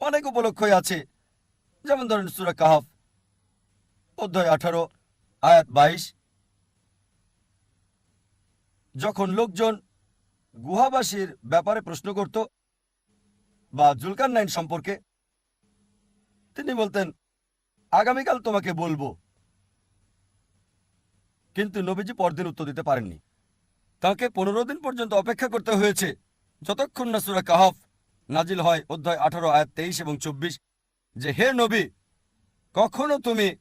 অনেক উপলক্ষই আছে। যেমন ধরেন সুরা কাহাফ, অধ্যায় আঠারো, আয়াত বাইশ। যখন লোকজন গুহাবাসীর ব্যাপারে প্রশ্ন করত বা জুলকার নাইন সম্পর্কে, তিনি বলতেন, আগামীকাল তোমাকে বলব। কিন্তু নবীজি পরদিন উত্তর দিতে পারেননি। তাকে পনেরো দিন পর্যন্ত অপেক্ষা করতে হয়েছে, যতক্ষণ না সুরা কাহাফ নাজিল হয় অধ্যায় আঠারো, আয়াত তেইশ এবং চব্বিশ। যে, হে নবী, কখনো তুমি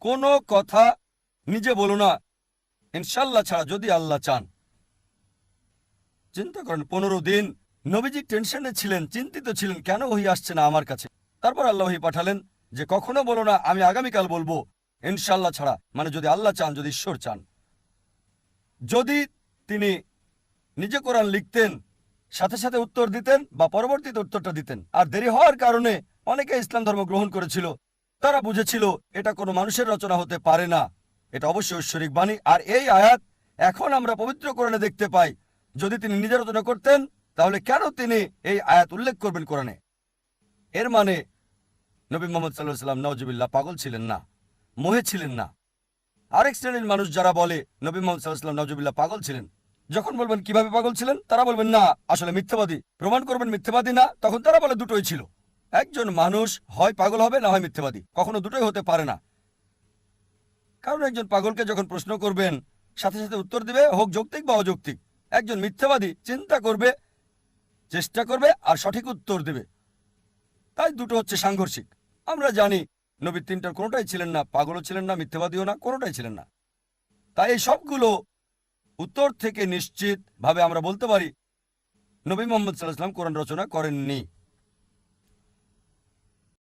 কোনো কথা নিজে বলো না। ইনশাল্লাহ ছাড়া যদি আল্লাহ চান। চিন্তা করেন, পনেরো দিন নবীজি টেনশনে ছিলেন, চিন্তিত ছিলেন, কেন ওহি আসছে না আমার কাছে? তারপর আল্লাহ ওহি পাঠালেন যে, কখনো বলো না, আমি আগামীকাল বলব ইনশাল্লাহ ছাড়া। মানে যদি আল্লাহ চান, যদি ঈশ্বর চান। যদি তিনি নিজে কোরআন লিখতেন সাথে সাথে উত্তর দিতেন বা পরবর্তীতে উত্তরটা দিতেন। আর দেরি হওয়ার কারণে অনেকে ইসলাম ধর্ম গ্রহণ করেছিল। তারা বুঝেছিল, এটা কোনো মানুষের রচনা হতে পারে না। এটা অবশ্যই ঐশ্বরিক বাণী। আর এই আয়াত এখন আমরা পবিত্র কোরআনে দেখতে পাই। যদি তিনি নিজে রচনা করতেন, তাহলে কেন তিনি এই আয়াত উল্লেখ করবেন কোরআনে? এর মানে নবী মোহাম্মদ সাল্লাহ সাল্লাম নওজবিল্লাহ পাগল ছিলেন না, মোহে ছিলেন না। আরেক শ্রেণির মানুষ যারা বলে, নবী মোহাম্মদ সাল্লাহ সাল্লাম নওজবিল্লাহ পাগল ছিলেন। যখন বলবেন, কীভাবে পাগল ছিলেন? তারা বলবেন, না, আসলে মিথ্যাবাদী। প্রমাণ করবেন, মিথ্যাবাদী না। তখন তারা বলে, দুটোই ছিল। একজন মানুষ হয় পাগল হবে, না হয় মিথ্যাবাদী। কখনো দুটোই হতে পারে না। কারণ একজন পাগলকে যখন প্রশ্ন করবেন, সাথে সাথে উত্তর দিবে, হোক যৌক্তিক বা অযৌক্তিক। একজন মিথ্যাবাদী চিন্তা করবে, চেষ্টা করবে আর সঠিক উত্তর দেবে। তাই দুটো হচ্ছে সাংঘর্ষিক। আমরা জানি নবী তিনটার কোনোটাই ছিলেন না, পাগলও ছিলেন না, মিথ্যাবাদীও না, কোনোটাই ছিলেন না। তাই এই সবগুলো উত্তর থেকে নিশ্চিত ভাবে আমরা বলতে পারি নবী মোহাম্মদ সাল্লাহ সাল্লাম কোরআন রচনা করেননি।